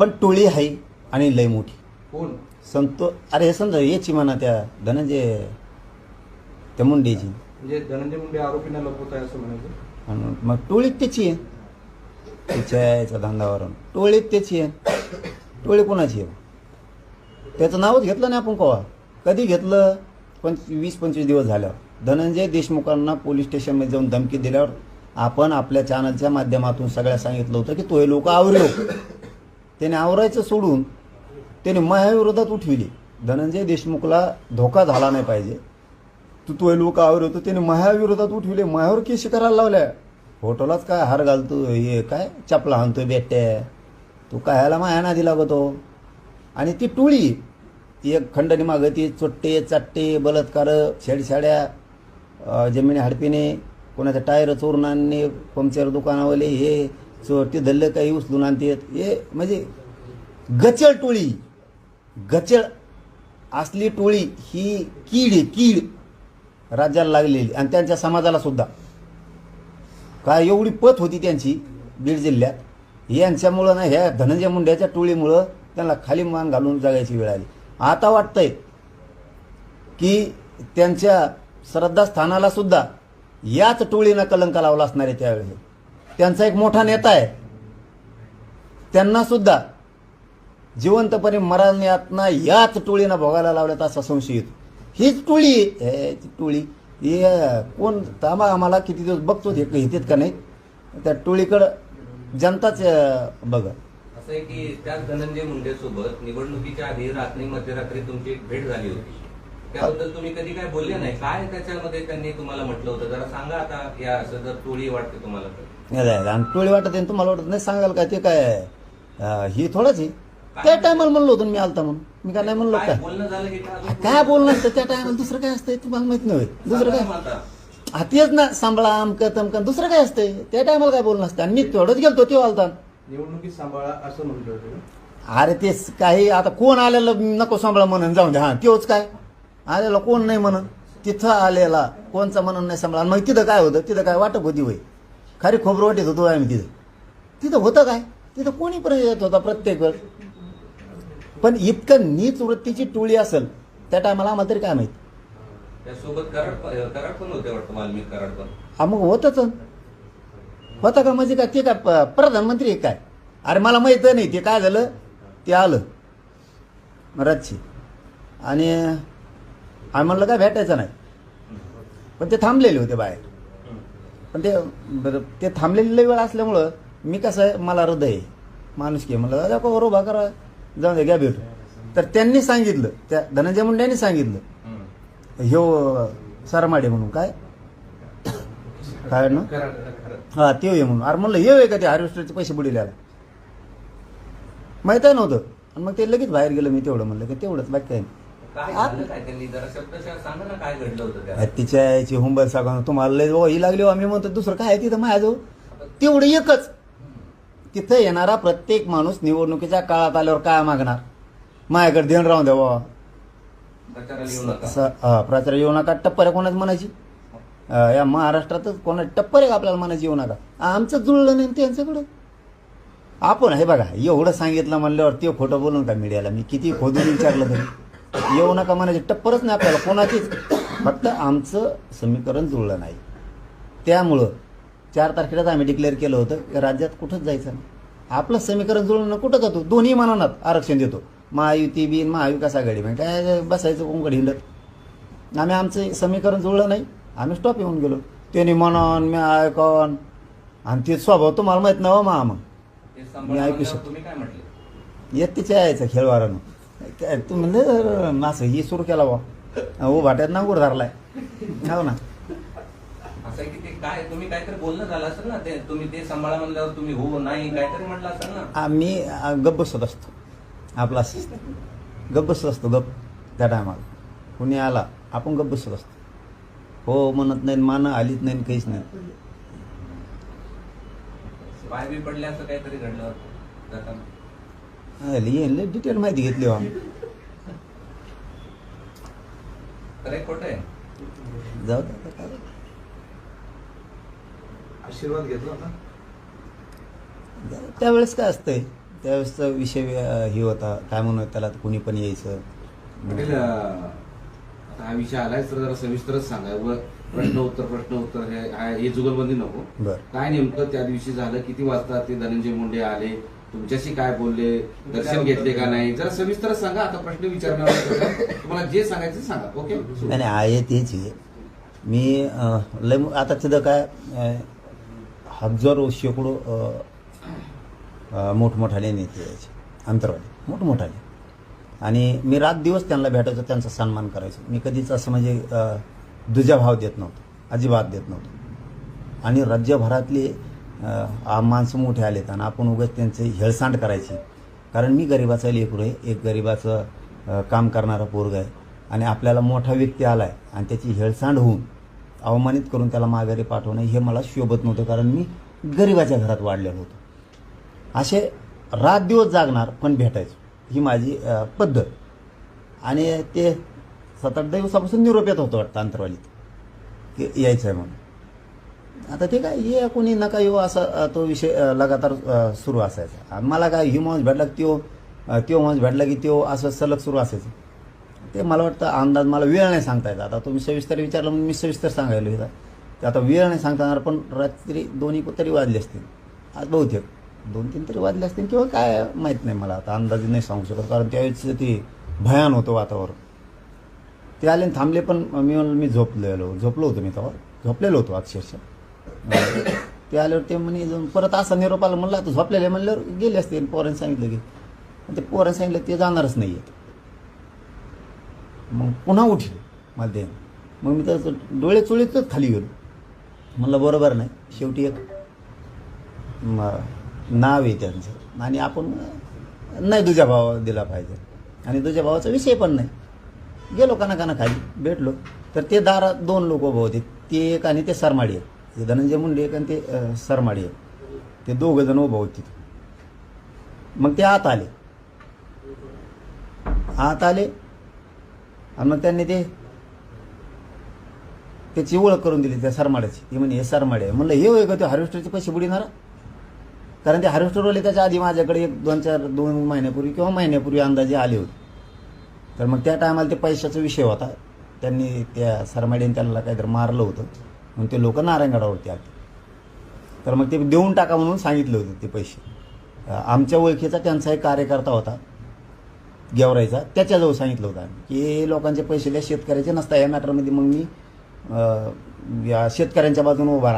पण टोळी आहे आणि लय मोठी. कोण? संतो अरे हे समजा याची म्हणा त्या धनंजय त्या मुंडेची. म्हणजे धनंजय मुंडे आरोपींना लपवत आहे असं म्हणायचं? आणि मग टोळीत त्याची आहे. तिच्या याच्या धंदावरून टोळीत त्याची आहे. टोळी कोणाची आहे? त्याचं नावच घेतलं नाही आपण कवा. कधी घेतलं? पंच वीस पंचवीस दिवस झाल्यावर. धनंजय देशमुखांना पोलीस स्टेशनमध्ये जाऊन धमकी दिल्यावर आपण आपल्या चॅनलच्या माध्यमातून सगळ्या सांगितलं होतं की तो हे लोक आवरो त्याने आवरायचं सोडून त्याने मयाविरोधात उठविली. धनंजय देशमुखला धोका झाला नाही पाहिजे. तू तो लोक आवर होतो त्याने मायाविरोधात उठविले. मायावर केशी करायला लावल्या. फोटोलाच काय हार घालतो हे काय चपला हाणतो बेट्या. तू कायला माया नादी लागतो? आणि ती टोळी ती एक खंडणी मागं ती चोट्टे चाट्टे बलात्कार शेडशाड्या जमिनी हडपिणे कोणाचं टायर चोरून आणणे पंक्चर दुकानावाले हे चोरटी धल्लं काही उचलून आणते. हे म्हणजे गचळ टोळी गचळ असली टोळी ही कीड आहे कीड राज्याला लागलेली आणि त्यांच्या समाजाला सुद्धा. काय एवढी पत होती त्यांची बीड जिल्ह्यात. यांच्यामुळं ना ह्या धनंजय मुंड्याच्या टोळीमुळं त्यांना खाली मान घालून जगायची वेळ आली. आता वाटतंय की त्यांच्या श्रद्धास्थानाला सुद्धा याच टोळीनं कलंक लावला असणार आहे त्यावेळेस त्यांचा एक मोठा नेता आहे. त्यांना सुद्धा जिवंतपणे मरण यातना याच टोळीनं भोगायला लावल्यात असा संशय येतो. हीच टोळी हे टोळी हे कोण थांबा आम्हाला किती दिवस बघतो हे घेतात का नाही? त्या टोळीकडं जनताच बघा. असं आहे की त्याच धनंजय मुंडे सोबत निवडणुकीच्या आधी रात्री मध्यरात्री तुमची एक भेट झाली होती. त्याबद्दल तुम्ही कधी काय बोलले नाही? काय त्याच्यामध्ये त्यांनी तुम्हाला म्हटलं होतं? जरा सांगा आता या असं जर टोळी वाटते तुम्हाला आणि टोळी वाटत आहे तुम्हाला वाटत नाही सांगाल का ते काय ही थोडंच आहे. त्या टायमाला म्हणलो होतो मी आलता म्हणून. मी काय नाही म्हणलो काय काय? बोलणं झालं की काय अजून? काय बोलणं असतं त्या टायमाला दुसरं काय असतंय तुम्हाला माहीत नाही. दुसरं काय? ना आता. हा तेच ना सांभाळा अमकं तमकं दुसरं काय असतंय? त्या टायमाला काय बोलणं असतं आणि मी तेवढंच गेलतो ते आलता. निवडणुकीत सांभाळा असं अरे तेच काही आता कोण आलेलं नको सांभाळा म्हणून जाऊन द्या. हा तेच काय? आलेला कोण नाही म्हणून. तिथं आलेला कोणचा म्हणून नाही सांभाळा. मग तिथं काय होतं? तिथं काय वाटप होती वय खरी खोबरं वाटत होतो आम्ही तिथं. तिथं होतं काय? तिथं कोणी पण येत होता प्रत्येक वेळ. पण इतकं नीच वृत्तीची टोळी असेल त्या टायमाला आम्हाला तरी काय माहीत? त्यासोबत कराड प- कराड पण होते वाटतं वाल्मिक कराड पण. हा मग होतच. होतं का म्हणजे काय? ते काय प्रधानमंत्री काय? अरे मला माहीत नाही ते काय झालं? ते आलं. रातची आणि आम्ही म्हणलं काय भेटायचं नाही. पण ते थांबलेले होते बाहेर. पण ते बरं ते थांबलेली लई वेळ असल्यामुळं मी कसं आहे मला हृदय आहे. माणूस की म्हणलं दादा बरोबर उभा करा. जाऊन दे घ्या भेटू. तर त्यांनी सांगितलं त्या धनंजय मुंड्यांनी सांगितलं. ह्यो सरमाडे म्हणून काय? काय ना? हा ते ये म्हणून. अरे म्हणलं हे आहे का ते हार्वेस्टरचे पैसे बुडील्याला माहीत आहे नव्हतं. आणि मग ते लगेच बाहेर गेलं मी तेवढं म्हणलं की तेवढंच बाकी काय नाही. काय झालं काय त्यांनी? जरा शब्दशः सांगा ना काय घडलं होतं अरे त्या तिच्या याची हुंबर सांगा तुम्हाला लय बाबा ही लागली हो, आम्ही म्हणतो दुसरं काय आहे तिथं माझ्याजवळ? तेवढं एकच. तिथं येणारा प्रत्येक माणूस निवडणुकीच्या काळात आल्यावर काय मागणार? माझ्याकडे देण राहून द्या बाबा प्रचाराला येऊ नका. प्रचार येऊ नका. टप्पर आहे कोणाच म्हणायची? अं, या महाराष्ट्रातच कोणा टप्पर आहे का आपल्याला म्हणायची येऊ नका. आमचं जुळलं नाही त्यांच्याकडं. आपण हे बघा एवढं सांगितलं म्हणल्यावर ते खोटं बोलून का मीडियाला? मी किती खोदून विचारलं तरी? येऊ नका म्हणायचे. टप्परच नाही आपल्याला कोणाचीच. फक्त आमचं समीकरण जुळलं नाही. त्यामुळं चार तारखेलाच आम्ही डिक्लेअर केलं होतं की राज्यात कुठंच जायचं नाही. आपलं समीकरण जुळलं ना कुठं जातो? दोन्ही मानानात आरक्षण देतो. महायुती बिन महाविकास आघाडी म्हणजे काय बसायचं कोणकडे हिंडत आम्ही आमचं समीकरण जुळलं नाही. आम्ही स्टॉप येऊन गेलो. त्यांनी म्हणून मी ऐकून. आणि ते स्वभाव तुम्हाला माहीत नाही हो मा मग मी ऐकू शकतो. येत तिच्या यायचं खेळवारानं. काय तू म्हणलं असं ही सुरू केला बा हो भाट्यात नांगूर धरलाय. हो ना. असं आहे की ते काय तुम्ही काहीतरी बोलणं झालं असेल ना ते तुम्ही ते सांभाळा म्हणल्यावर तुम्ही हो नाही काहीतरी म्हटलं असेल ना. आम्ही आ, गप्प बसत असतो. आपला असतं. गप्प बसत असतो गप त्या टायमाला कुणी आला आपण गप्प बसत असतो. हो म्हणत नाही मानं आलीच नाही काहीच नाही पाय बी पडले असं काहीतरी घडलं जाताना. लिहिले डिटेल माहिती घेतली हो जाऊ. आशीर्वाद घेतला ना त्यावेळेस काय असतंय? त्यावेळेसचा विषय हे होता काय म्हणून त्याला कुणी पण यायचं. आता हा विषय आलाय तर जरा सविस्तरच सांगा. व प्रश्न उत्तर प्रश्न उत्तर हे हा- हे जुगलबंदी नको. बर. काय नेमकं त्या दिवशी झालं? किती वाजता ते धनंजय मुंडे आले? तुमच्याशी काय बोलले? दर्शन घेतले का नाही? जरा सविस्तर सांगा. आता प्रश्न विचारणार तुम्हाला जे सांगायचं ते सांगा. ओके? नाही नाही आहे तेच आहे. मी अं, लय मो- आता तिथं काय अं, हजारो शेकडो अं, अं, मोठमोठाले नेते यायचे अंतरवाले मोठमोठाले. आणि मी रात दिवस त्यांना भेटायचो त्यांचा सन्मान करायचो. मी कधीच असं म्हणजे दुजाभाव देत नव्हतो अजिबात देत नव्हतो. आणि राज्यभरातले माणसं मोठे आलेत आणि आपण उगाच त्यांचे हेळसांड करायची. कारण मी गरिबाचा लेकरू आहे एक गरिबाचं काम करणारा पोरग आहे. आणि आपल्याला मोठा व्यक्ती आला आहे आणि त्याची हेळसांड होऊन अवमानित करून त्याला माघारी पाठवणं हे मला शोभत नव्हतं कारण मी गरिबाच्या घरात वाढलेलो होतो. असे रात दिवस जागणार पण भेटायचो. ही माझी पद्धत. आणि ते सात आठ दिवसापासून निरोप येत होतं वाटतं अंतरवालीत. की यायचं आहे म्हणून. आता ते काय ये कोणी नका येऊ असा तो विषय लगातार सुरू असायचा. आणि मला काय ही माणूस भेटला की त्यो त्यो माणूस भेटला की त्यो असं सलग सुरू असायचं. ते मला वाटतं अंदाज मला वेळ नाही सांगता येत. आता तुम्ही सविस्तर विचारलं म्हणून मी सविस्तर सांगायला होता ते आता वेळ नाही सांगता येणार पण रात्री दोन्ही तरी वाजले असतील. आज बहुतेक. दोन तीन तरी वाजले असतील किंवा काय माहीत नाही मला आता. अंदाजे नाही सांगू शकत कारण त्यावेळेस ते भयान होतं वातावरण. ते आले आणि थांबले पण मी म्हणलं मी झोपलेलो. झोपलो होतो मी तेव्हा. झोपलेलो होतो अक्षरशः. ते आल्यावर ते म्हणे जाऊन परत असा निरोप आला म्हणलं आता झोपलेले म्हणल्यावर गेले असते पोरांनी सांगितलं की. ते पोरांनी सांगितलं ते जाणारच नाही आहेत. मग पुन्हा उठले मला ते मग मी तर डोळे चोळीतच खाली गेलो. म्हणलं बरोबर नाही. शेवटी एक नाव आहे त्यांचं. आणि आपण नाही तुझ्या भावा दिला पाहिजे. आणि तुझ्या भावाचा विषय पण नाही. गेलो काना काना खाली भेटलो. तर ते दारात दोन लोक उभं होते. ते एक आणि ते सरमाडी एक. हे धनंजय मुंडे एक आणि ते सरमाडी एक. ते दोघं जण उभं होते. मग ते आत आले. आत आले. आणि मग त्यांनी ते त्याची ओळख करून दिली त्या सरमाड्याची. ती म्हणे हे सरमाडे आहे. म्हणलं हे होय का? ते हार्वेस्टरचे पैसे बुडीणार कारण ते हार्वेस्टरवाले त्याच्या आधी माझ्याकडे एक दोन चार दोन महिन्यापूर्वी किंवा महिन्यापूर्वी अंदाजे आले होते. तर मग त्या टायमाला ते पैशाचा विषय होता. त्यांनी त्या सरमाडीने त्यांना काहीतरी मारलं होतं. मग ते लोक नारायणगडावरती आले. तर मग ते देऊन टाका म्हणून सांगितलं होतं ते पैसे. आमच्या ओळखीचा त्यांचा एक कार्यकर्ता होता गेवरायचा त्याच्याजवळ सांगितलं होतं की हे लोकांचे पैसे द्या शेतकऱ्याचे नसता या मॅटरमध्ये मग मी या शेतकऱ्यांच्या बाजूने उभा राहणार.